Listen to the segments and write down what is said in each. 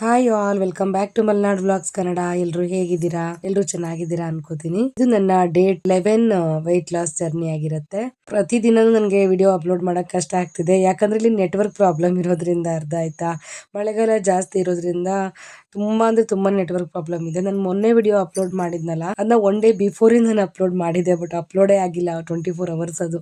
Hi all welcome back to Malnad vlogs Kannada ಎಲ್ರು ಹೇಗಿದ್ದೀರಾ? ಎಲ್ರು ಚೆನ್ನಾಗಿದ್ದೀರಾ ಅನ್ಕೋತೀನಿ. ಇದು ನನ್ನ date eleven weight loss journey ಆಗಿರುತ್ತೆ. ಪ್ರತಿದಿನ ನನಗೆ ವಿಡಿಯೋ ಅಪ್ಲೋಡ್ ಮಾಡಕ್ ಕಷ್ಟ ಆಗ್ತಿದೆ. ಯಾಕಂದ್ರೆ ಇಲ್ಲಿ ನೆಟ್ವರ್ಕ್ ಪ್ರಾಬ್ಲಮ್ ಇರೋದ್ರಿಂದ ಅರ್ಧ ಆಯ್ತಾ? ಮಳೆಗಾಲ ಜಾಸ್ತಿ ಇರೋದ್ರಿಂದ ತುಂಬಾ ಅಂದ್ರೆ ತುಂಬಾ ನೆಟ್ವರ್ಕ್ ಪ್ರಾಬ್ಲಮ್ ಇದೆ. ನಾನು ಮೊನ್ನೆ ವಿಡಿಯೋ ಅಪ್ಲೋಡ್ ಮಾಡಿದ್ನಲ್ಲ ಅದನ್ನ ಒನ್ ಡೇ ಬಿಫೋರ್ ನಾನು ಅಪ್ಲೋಡ್ ಮಾಡಿದೆ ಬಟ್ ಅಪ್ಲೋಡೇ ಆಗಿಲ್ಲ ಟ್ವೆಂಟಿ ಫೋರ್ ಅವರ್ಸ್ ಅದು.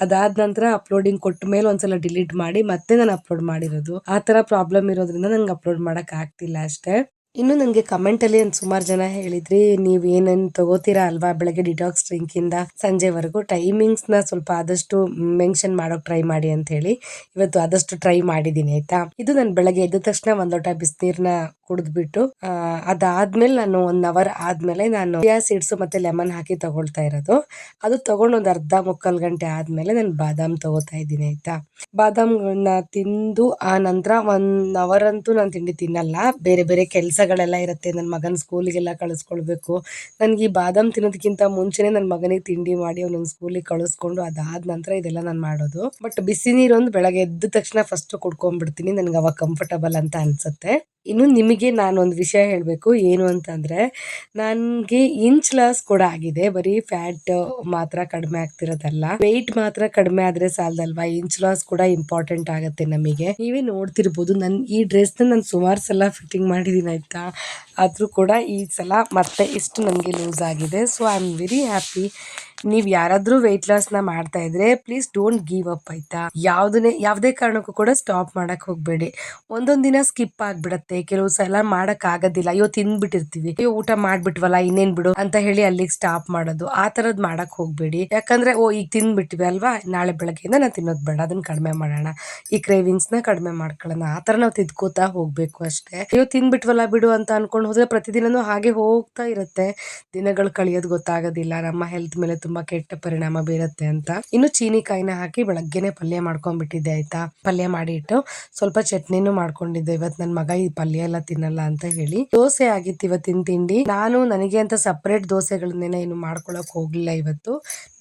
ಅದಾದ ನಂತರ ಅಪ್ಲೋಡಿಂಗ್ ಕೊಟ್ಟ ಮೇಲೆ ಒಂದ್ಸಲ ಡಿಲೀಟ್ ಮಾಡಿ ಮತ್ತೆ ನಾನು ಅಪ್ಲೋಡ್ ಮಾಡಿರೋದು. ಆ ತರ ಪ್ರಾಬ್ಲಮ್ ಇರೋದ್ರಿಂದ ನಂಗೆ ಅಪ್ಲೋಡ್ ಮಾಡಕ್ ಆಗ್ತಿಲ್ಲ ಅಷ್ಟೇ. ಇನ್ನು ನನಗೆ ಕಮೆಂಟಲ್ಲಿ ಒಂದು ಸುಮಾರು ಜನ ಹೇಳಿದ್ರಿ, ನೀವು ಏನೇನು ತಗೋತೀರಾ ಅಲ್ವಾ ಬೆಳಗ್ಗೆ ಡಿಟಾಕ್ಸ್ ಡ್ರಿಂಕ್ ಇಂದ ಸಂಜೆವರೆಗೂ? ಟೈಮಿಂಗ್ಸ್ನ ಸ್ವಲ್ಪ ಆದಷ್ಟು ಮೆನ್ಷನ್ ಮಾಡೋಕೆ ಟ್ರೈ ಮಾಡಿ ಅಂತ ಹೇಳಿ, ಇವತ್ತು ಆದಷ್ಟು ಟ್ರೈ ಮಾಡಿದೀನಿ ಆಯ್ತಾ? ಇದು ನಾನು ಬೆಳಗ್ಗೆ ಎದ್ದ ತಕ್ಷಣ ಒಂದ್ ಲೋಟ ಬಿಸಿನೀರ್ನ ಕುಡಿದ್ಬಿಟ್ಟು ಅದಾದ್ಮೇಲೆ ನಾನು ಒನ್ ಅವರ್ ಆದ್ಮೇಲೆ ನಾನು ಚಿಯಾ ಸೀಡ್ಸ್ ಮತ್ತೆ ಲೆಮನ್ ಹಾಕಿ ತಗೊಳ್ತಾ ಇರೋದು. ಅದು ತಗೊಂಡು ಒಂದು ಅರ್ಧ ಮುಕ್ಕಾಲ್ ಗಂಟೆ ಆದ್ಮೇಲೆ ನಾನು ಬಾದಾಮ್ ತಗೋತಾ ಇದ್ದೀನಿ, ಆಯ್ತಾ? ಬಾದಾಮ್ಗಳನ್ನ ತಿಂದು, ಆ ನಂತರ ಒನ್ ಅವರ್ ಅಂತೂ ನಾನು ತಿಂಡಿ ತಿನ್ನಲ್ಲ. ಬೇರೆ ಬೇರೆ ಕೆಲಸಗಳೆಲ್ಲ ಇರುತ್ತೆ. ನನ್ನ ಮಗನ ಸ್ಕೂಲಿಗೆಲ್ಲ ಕಳಿಸ್ಕೊಳ್ಬೇಕು. ನನಗೆ ಈ ಬಾದಾಮ್ ತಿನ್ನೋದಕ್ಕಿಂತ ಮುಂಚೆನೆ ನನ್ನ ಮಗನಿಗೆ ತಿಂಡಿ ಮಾಡಿ ಅವ್ನೊಂದು ಸ್ಕೂಲಿಗೆ ಕಳಿಸ್ಕೊಂಡು ಅದಾದ ನಂತರ ಇದೆಲ್ಲ ನಾನು ಮಾಡೋದು. ಬಟ್ ಬಿಸಿ ನೀರೊಂದು ಬೆಳಗ್ಗೆ ಎದ್ದ ತಕ್ಷಣ ಫಸ್ಟ್ ಕುಡ್ಕೊಂಡ್ಬಿಡ್ತೀನಿ. ನನಗೆ ಅವಾಗ ಕಂಫರ್ಟಬಲ್ ಅಂತ ಅನ್ಸುತ್ತೆ. ಇನ್ನು ನಿಮಗೆ ನಾನೊಂದು ವಿಷಯ ಹೇಳಬೇಕು. ಏನು ಅಂತಂದರೆ, ನನಗೆ ಇಂಚ್ ಲಾಸ್ ಕೂಡ ಆಗಿದೆ. ಬರೀ ಫ್ಯಾಟ್ ಮಾತ್ರ ಕಡಿಮೆ ಆಗ್ತಿರೋದಲ್ಲ. ವೆಯ್ಟ್ ಮಾತ್ರ ಕಡಿಮೆ ಆದರೆ ಸಾಲದಲ್ವಾ? ಇಂಚ್ ಲಾಸ್ ಕೂಡ ಇಂಪಾರ್ಟೆಂಟ್ ಆಗುತ್ತೆ ನಮಗೆ. ನೀವೇ ನೋಡ್ತಿರ್ಬೋದು ನನ್ನ ಈ ಡ್ರೆಸ್ನ ನಾನು ಸುಮಾರು ಸಲ ಫಿಟ್ಟಿಂಗ್ ಮಾಡಿದ್ದೀನಿ ಆಯಿತಾ? ಆದರೂ ಕೂಡ ಈ ಸಲ ಮತ್ತೆ ಇಷ್ಟು ನನಗೆ ಲೂಸ್ ಆಗಿದೆ. So I am very happy ನೀವು ಯಾರಾದ್ರೂ ವೆಯ್ಟ್ನ ಮಾಡ್ತಾ ಇದ್ರೆ ಪ್ಲೀಸ್ ಡೋಂಟ್ ಗಿವ್ ಅಪ್ ಆಯ್ತಾ? ಯಾವ್ದನ್ನೇ ಯಾವುದೇ ಕಾರಣಕ್ಕೂ ಕೂಡ ಸ್ಟಾಪ್ ಮಾಡಕ್ ಹೋಗ್ಬೇಡಿ. ಒಂದೊಂದ್ ದಿನ ಸ್ಕಿಪ್ ಆಗ್ಬಿಡತ್ತೆ. ಕೆಲವು ಸಲ ಮಾಡಕ್ ಆಗೋದಿಲ್ಲ. ಅಯ್ಯೋ ತಿಂದ್ಬಿಟ್ಟಿರ್ತೀವಿ ಅಯ್ಯೋ, ಊಟ ಮಾಡ್ಬಿಟ್ವಲ್ಲ, ಇನ್ನೇನ್ ಬಿಡು ಅಂತ ಹೇಳಿ ಅಲ್ಲಿಗೆ ಸ್ಟಾಪ್ ಮಾಡೋದು. ಆ ತರದ್ ಮಾಡಕ್ ಹೋಗ್ಬೇಡಿ. ಯಾಕಂದ್ರೆ, ಓ, ಈಗ ತಿನ್ಬಿಟ್ವಿ ಅಲ್ವಾ? ನಾಳೆ ಬೆಳಗ್ಗೆಯಿಂದ ನಾನು ತಿನ್ನೋದು ಬೇಡ. ಅದನ್ನ ಕಡಿಮೆ ಮಾಡೋಣ. ಈ ಕ್ರೇವಿಂಗ್ಸ್ನ ಕಡಿಮೆ ಮಾಡ್ಕೊಳ್ಳೋಣ. ಆ ತರ ನಾವು ತಿದ್ಕೋತಾ ಹೋಗ್ಬೇಕು ಅಷ್ಟೇ. ಅಯ್ಯೋ, ತಿನ್ಬಿಟ್ವಲ್ಲ ಬಿಡು ಅಂತ ಅನ್ಕೊಂಡು ಹೋದ್ರೆ ಪ್ರತಿದಿನನೂ ಹಾಗೆ ಹೋಗ್ತಾ ಇರುತ್ತೆ. ದಿನಗಳು ಕಳಿಯೋದು ಗೊತ್ತಾಗೋದಿಲ್ಲ. ನಮ್ಮ ಹೆಲ್ತ್ ಮೇಲೆ ತುಂಬಾ ಕೆಟ್ಟ ಪರಿಣಾಮ ಬೀರುತ್ತೆ ಅಂತ. ಇನ್ನು ಚೀನಿಕಾಯಿನ ಹಾಕಿ ಬೆಳಗ್ಗೆನೆ ಪಲ್ಯ ಮಾಡ್ಕೊಂಡ್ಬಿಟ್ಟಿದ್ದೆ ಆಯ್ತಾ. ಪಲ್ಯ ಮಾಡಿಟ್ಟು ಸ್ವಲ್ಪ ಚಟ್ನಿನೂ ಮಾಡ್ಕೊಂಡಿದ್ದೆ. ಇವತ್ ನನ್ ಮಗ ಈ ಪಲ್ಯ ಎಲ್ಲ ತಿನ್ನಲ್ಲ ಅಂತ ಹೇಳಿ. ದೋಸೆ ಆಗಿತ್ತು ಇವತ್ತಿನ ತಿಂಡಿ. ನಾನು ನನಗೆ ಅಂತ ಸಪರೇಟ್ ದೋಸೆಗಳನ್ನೇನ ಏನು ಮಾಡ್ಕೊಳಕ್ ಹೋಗ್ಲಿಲ್ಲ ಇವತ್ತು.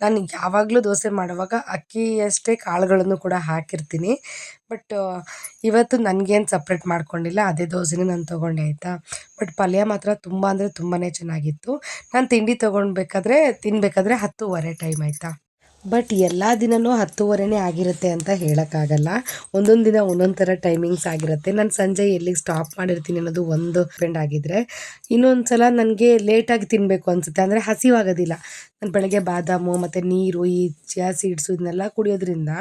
ನಾನು ಯಾವಾಗ್ಲೂ ದೋಸೆ ಮಾಡುವಾಗ ಅಕ್ಕಿಯಷ್ಟೇ ಕಾಳುಗಳನ್ನು ಕೂಡ ಹಾಕಿರ್ತೀನಿ. ಬಟ್ ಇವತ್ತು ನನಗೇನು ಸಪ್ರೇಟ್ ಮಾಡ್ಕೊಂಡಿಲ್ಲ, ಅದೇ ದೋಸೆನೇ ನಾನು ತೊಗೊಂಡೆ ಆಯಿತಾ. ಬಟ್ ಪಲ್ಯ ಮಾತ್ರ ತುಂಬ ಅಂದರೆ ತುಂಬಾ ಚೆನ್ನಾಗಿತ್ತು. ನಾನು ತಿಂಡಿ ತೊಗೊಳ್ಬೇಕಾದ್ರೆ ತಿನ್ನಬೇಕಾದ್ರೆ ಹತ್ತುವರೆ ಟೈಮ್ ಆಯಿತಾ? ಬಟ್ ಎಲ್ಲ ದಿನವೂ ಹತ್ತುವರೆನೇ ಆಗಿರುತ್ತೆ ಅಂತ ಹೇಳೋಕ್ಕಾಗಲ್ಲ. ಒಂದೊಂದು ದಿನ ಒಂದೊಂದು ಥರ ಟೈಮಿಂಗ್ಸ್ ಆಗಿರುತ್ತೆ. ನಾನು ಸಂಜೆ ಎಲ್ಲಿಗೆ ಸ್ಟಾಪ್ ಮಾಡಿರ್ತೀನಿ ಅನ್ನೋದು ಒಂದು ಡಿಪೆಂಡ್ ಆಗಿದ್ರೆ. ಇನ್ನೊಂದು ಸಲ ನನಗೆ ಲೇಟಾಗಿ ತಿನ್ನಬೇಕು ಅನಿಸುತ್ತೆ. ಅಂದರೆ ಹಸಿವಾಗೋದಿಲ್ಲ. ನಾನು ಬೆಳಗ್ಗೆ ಬಾದಾಮು ಮತ್ತು ನೀರು ಈ ಚಿಯಾ ಸೀಡ್ಸು ಇದನ್ನೆಲ್ಲ ಕುಡಿಯೋದ್ರಿಂದ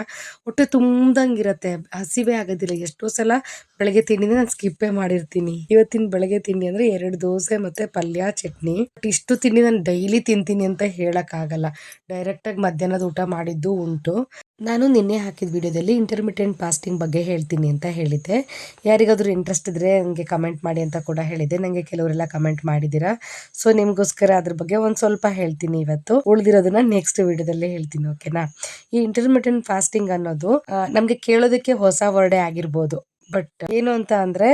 ಹೊಟ್ಟೆ ತುಂಬ್ದಂಗಿರುತ್ತೆ. ಹಸಿವೇ ಆಗೋದಿಲ್ಲ. ಎಷ್ಟೋ ಸಲ ಬೆಳಗ್ಗೆ ತಿಂಡಿನ ನಾನು ಸ್ಕಿಪ್ಪೇ ಮಾಡಿರ್ತೀನಿ. ಇವತ್ತಿನ ಬೆಳಗ್ಗೆ ತಿಂಡಿ ಅಂದರೆ ಎರಡು ದೋಸೆ ಮತ್ತು ಪಲ್ಯ, ಚಟ್ನಿ. ಬಟ್ ಇಷ್ಟು ತಿಂಡಿ ನಾನು ಡೈಲಿ ತಿಂತೀನಿ ಅಂತ ಹೇಳೋಕ್ಕಾಗಲ್ಲ. ಡೈರೆಕ್ಟಾಗಿ ಮಧ್ಯಾಹ್ನದ ಊಟ ಮಾಡಿದ್ದು ಉಂಟು. ನಾನು ನಿನ್ನೆ ಹಾಕಿದ ವಿಡಿಯೋದಲ್ಲಿ ಇಂಟರ್ಮಿಟೆಂಟ್ ಫಾಸ್ಟಿಂಗ್ ಬಗ್ಗೆ ಹೇಳ್ತೀನಿ ಅಂತ ಹೇಳಿದ್ದೆ. ಯಾರಿಗಾದರೂ ಇಂಟ್ರೆಸ್ಟ್ ಇದ್ದರೆ ನನಗೆ ಕಮೆಂಟ್ ಮಾಡಿ ಅಂತ ಕೂಡ ಹೇಳಿದ್ದೆ. ನನಗೆ ಕೆಲವರೆಲ್ಲ ಕಮೆಂಟ್ ಮಾಡಿದ್ದೀರಾ? ಸೊ ನಿಮಗೋಸ್ಕರ ಅದ್ರ ಬಗ್ಗೆ ಒಂದು ಸ್ವಲ್ಪ ಹೇಳ್ತೀನಿ ಇವತ್ತು. ಉಳಿದಿರೋದನ್ನ ನೆಕ್ಸ್ಟ್ ವಿಡಿಯೋದಲ್ಲಿ ಹೇಳ್ತೀನಿ ಓಕೆನಾ ಈ ಇಂಟರ್ಮಿಟೆಂಟ್ ಫಾಸ್ಟಿಂಗ್ ಅನ್ನೋದು ನಮಗೆ ಕೇಳೋದಕ್ಕೆ ಹೊಸ ವರ್ಡೇ ಆಗಿರ್ಬೋದು. ಬಟ್ ಏನು ಅಂತ ಅಂದರೆ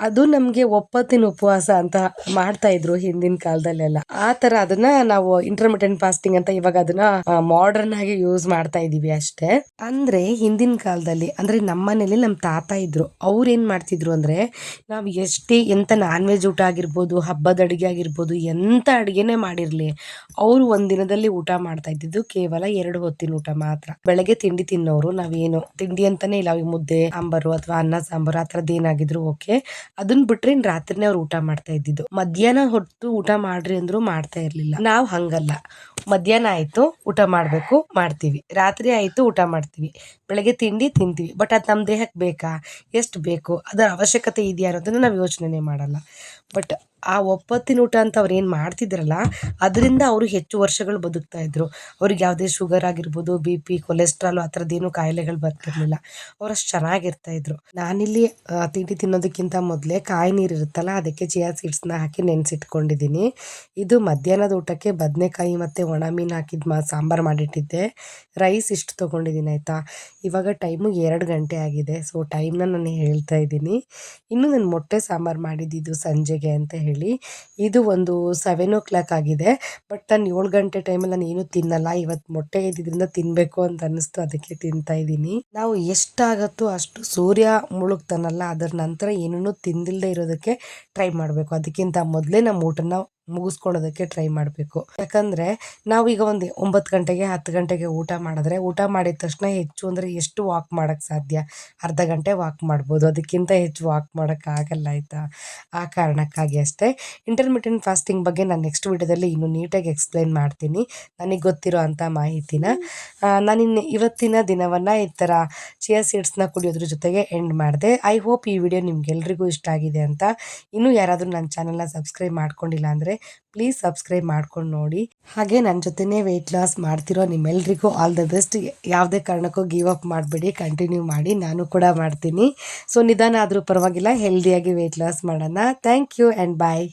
ಅದು ನಮಗೆ ಒಪ್ಪತ್ತಿನ ಉಪವಾಸ ಅಂತ ಮಾಡ್ತಾ ಇದ್ರು ಹಿಂದಿನ ಕಾಲದಲ್ಲೆಲ್ಲ. ಆ ತರ ಅದನ್ನ ನಾವು ಇಂಟರ್ಮಿಟೆಂಟ್ ಫಾಸ್ಟಿಂಗ್ ಅಂತ ಇವಾಗ ಅದನ್ನ ಮಾಡರ್ನ್ ಆಗಿ ಯೂಸ್ ಮಾಡ್ತಾ ಇದೀವಿ ಅಷ್ಟೇ. ಅಂದ್ರೆ ಹಿಂದಿನ ಕಾಲದಲ್ಲಿ, ಅಂದ್ರೆ ನಮ್ಮ ಮನೇಲಿ ನಮ್ಮ ತಾತ ಇದ್ರು, ಅವ್ರು ಏನ್ ಮಾಡ್ತಿದ್ರು ಅಂದ್ರೆ, ನಾವು ಎಷ್ಟೇ ಎಂತ ನಾನ್ ವೆಜ್ ಊಟ ಆಗಿರ್ಬೋದು, ಹಬ್ಬದ ಅಡುಗೆ ಆಗಿರ್ಬೋದು, ಎಂತ ಅಡಿಗೆನೆ ಮಾಡಿರ್ಲಿ, ಅವ್ರು ಒಂದಿನದಲ್ಲಿ ಊಟ ಮಾಡ್ತಾ ಇದ್ದಿದ್ದು ಕೇವಲ ಎರಡು ಹೊತ್ತಿನ ಊಟ ಮಾತ್ರ. ಬೆಳಗ್ಗೆ ತಿಂಡಿ ತಿನ್ನೋರು ನಾವೇನು, ತಿಂಡಿ ಅಂತಾನೆ ಇಲ್ಲ ಮುದ್ದೆ, ಸಾಂಬಾರು ಅಥವಾ ಅನ್ನ, ಸಾಂಬಾರು, ಆ ಥರದ್ದು ಏನಾಗಿದ್ರು ಓಕೆ ಅದನ್ನ ಬಿಟ್ರೆ ರಾತ್ರಿನೇ ಅವ್ರು ಊಟ ಮಾಡ್ತಾ ಇದ್ದಿದ್ದು. ಮಧ್ಯಾಹ್ನ ಹೊತ್ತು ಊಟ ಮಾಡ್ರಿ ಅಂದ್ರು ಮಾಡ್ತಾ ಇರ್ಲಿಲ್ಲ. ನಾವ್ ಹಂಗಲ್ಲ. ಮಧ್ಯಾಹ್ನ ಆಯ್ತು, ಊಟ ಮಾಡ್ಬೇಕು, ಮಾಡ್ತೀವಿ. ರಾತ್ರಿ ಆಯ್ತು, ಊಟ ಮಾಡ್ತೀವಿ. ಬೆಳಗ್ಗೆ ತಿಂಡಿ ತಿಂತೀವಿ. ಬಟ್ ಅದು ನಮ್ಮ ದೇಹಕ್ಕೆ ಬೇಕಾ? ಎಷ್ಟು ಬೇಕು? ಅದರ ಅವಶ್ಯಕತೆ ಇದೆಯಾ ಅನ್ನೋದನ್ನ ನಾವು ಯೋಚನೆ ಮಾಡಲ್ಲ. ಬಟ್ ಆ ಒಪ್ಪತ್ತಿನ ಊಟ ಅಂತ ಅವ್ರು ಏನು ಮಾಡ್ತಿದ್ರಲ್ಲ, ಅದರಿಂದ ಅವರು ಹೆಚ್ಚು ವರ್ಷಗಳು ಬದುಕ್ತಾ ಇದ್ರು. ಅವ್ರಿಗೆ ಯಾವುದೇ ಶುಗರ್ ಆಗಿರ್ಬೋದು ಬಿ ಪಿ ಕೊಲೆಸ್ಟ್ರಾಲು ಆ ಥರದ್ದೇನು ಕಾಯಿಲೆಗಳು ಬರ್ತಿರ್ಲಿಲ್ಲ. ಅವ್ರು ಅಷ್ಟು ಚೆನ್ನಾಗಿರ್ತಾ ಇದ್ರು. ನಾನಿಲ್ಲಿ ತಿಂಡಿ ತಿನ್ನೋದಕ್ಕಿಂತ ಮೊದಲೇ ಕಾಯಿ ನೀರು ಇರುತ್ತಲ್ಲ, ಅದಕ್ಕೆ ಚಿಯಾ ಸೀಡ್ಸ್ನ ಹಾಕಿ ನೆನೆಸಿಟ್ಕೊಂಡಿದ್ದೀನಿ ಇದು ಮಧ್ಯಾಹ್ನದ ಊಟಕ್ಕೆ ಬದನೆಕಾಯಿ ಮತ್ತು ಒಣ ಮೀನು ಹಾಕಿದ ಮಾ, ಸಾಂಬಾರು ಮಾಡಿಟ್ಟಿದ್ದೆ. ರೈಸ್ ಇಷ್ಟು ತೊಗೊಂಡಿದ್ದೀನಿ ಆಯಿತಾ? ಇವಾಗ ಟೈಮು ಎರಡು ಗಂಟೆ ಆಗಿದೆ. ಸೊ ಟೈಮ್ನ ನಾನು ಹೇಳ್ತಾ ಇದ್ದೀನಿ. ಇನ್ನು ನಾನು ಮೊಟ್ಟೆ ಸಾಂಬಾರು ಮಾಡಿದ್ದಿದ್ದು ಸಂಜೆಗೆ ಅಂತ ಹೇಳಿ, ಇದು ಒಂದು ಸೆವೆನ್ ಓ ಕ್ಲಾಕ್ ಆಗಿದೆ. ಬಟ್ ನಾನು ಏಳು ಗಂಟೆ ಟೈಮಲ್ಲಿ ನಾನು ಏನು ತಿನ್ನಲ್ಲ. ಇವತ್ತು ಮೊಟ್ಟೆ ಇದ್ದಿದ್ರಿಂದ ತಿನ್ನಬೇಕು ಅಂತ ಅನ್ನಿಸ್ತು. ಅದಕ್ಕೆ ತಿಂತಾ ಇದ್ದೀನಿ. ನಾವು ಎಷ್ಟಾಗತ್ತೋ ಅಷ್ಟು ಸೂರ್ಯ ಮುಳುಗ್ತಾನಲ್ಲ, ಅದರ ನಂತರ ಏನೂ ತಿಂದಿಲ್ಲದೆ ಇರೋದಕ್ಕೆ ಟ್ರೈ ಮಾಡಬೇಕು. ಅದಕ್ಕಿಂತ ಮೊದಲೇ ನಮ್ಮ ಊಟನ ಮುಗಿಸ್ಕೊಳ್ಳೋದಕ್ಕೆ ಟ್ರೈ ಮಾಡಬೇಕು. ಯಾಕಂದರೆ ನಾವೀಗ ಒಂದು ಒಂಬತ್ತು ಗಂಟೆಗೆ, ಹತ್ತು ಗಂಟೆಗೆ ಊಟ ಮಾಡಿದ್ರೆ, ಊಟ ಮಾಡಿದ ತಕ್ಷಣ ಹೆಚ್ಚು ಅಂದರೆ ಎಷ್ಟು ವಾಕ್ ಮಾಡೋಕ್ಕೆ ಸಾಧ್ಯ? ಅರ್ಧ ಗಂಟೆ ವಾಕ್ ಮಾಡ್ಬೋದು. ಅದಕ್ಕಿಂತ ಹೆಚ್ಚು ವಾಕ್ ಮಾಡೋಕ್ಕಾಗಲ್ಲ ಆಯಿತಾ? ಆ ಕಾರಣಕ್ಕಾಗಿ ಅಷ್ಟೇ. ಇಂಟರ್ಮಿಟೆಂಟ್ ಫಾಸ್ಟಿಂಗ್ ಬಗ್ಗೆ ನಾನು ನೆಕ್ಸ್ಟ್ ವಿಡಿಯೋದಲ್ಲಿ ಇನ್ನೂ ನೀಟಾಗಿ ಎಕ್ಸ್ಪ್ಲೈನ್ ಮಾಡ್ತೀನಿ. ನನಗೆ ಗೊತ್ತಿರೋ ಅಂಥ ಮಾಹಿತಿನ. ನಾನು ಇನ್ನು ಇವತ್ತಿನ ದಿನವನ್ನು ಈ ಥರ ಚಿಯಾ ಸೀಡ್ಸ್ನ ಕುಡಿಯೋದ್ರ ಜೊತೆಗೆ ಎಂಡ್ ಮಾಡಿದೆ. ಐ ಹೋಪ್ ಈ ವಿಡಿಯೋ ನಿಮ್ಗೆಲ್ರಿಗೂ ಇಷ್ಟ ಆಗಿದೆ ಅಂತ. ಇನ್ನೂ ಯಾರಾದರೂ ನನ್ನ ಚಾನಲ್ನ ಸಬ್ಸ್ಕ್ರೈಬ್ ಮಾಡ್ಕೊಂಡಿಲ್ಲ ಅಂದರೆ ಪ್ಲೀಸ್ ಸಬ್ಸ್ಕ್ರೈಬ್ ಮಾಡ್ಕೊಂಡು ನೋಡಿ. ಹಾಗೆ ನನ್ನ ಜೊತೆನೇ ವೆಯ್ಟ್ ಲಾಸ್ ಮಾಡ್ತಿರೋ ನಿಮ್ಮೆಲ್ಲರಿಗೂ ಆಲ್ ದ ಬೆಸ್ಟ್ ಯಾವುದೇ ಕಾರಣಕ್ಕೂ ಗಿವ್ ಅಪ್ ಮಾಡಬೇಡಿ ಕಂಟಿನ್ಯೂ ಮಾಡಿ, ನಾನು ಕೂಡ ಮಾಡ್ತೀನಿ. ಸೊ ನಿಧಾನ ಆದರೂ ಪರವಾಗಿಲ್ಲ ಹೆಲ್ದಿಯಾಗಿ ವೆಯ್ಟ್ ಲಾಸ್ ಮಾಡೋಣ. Thank you and bye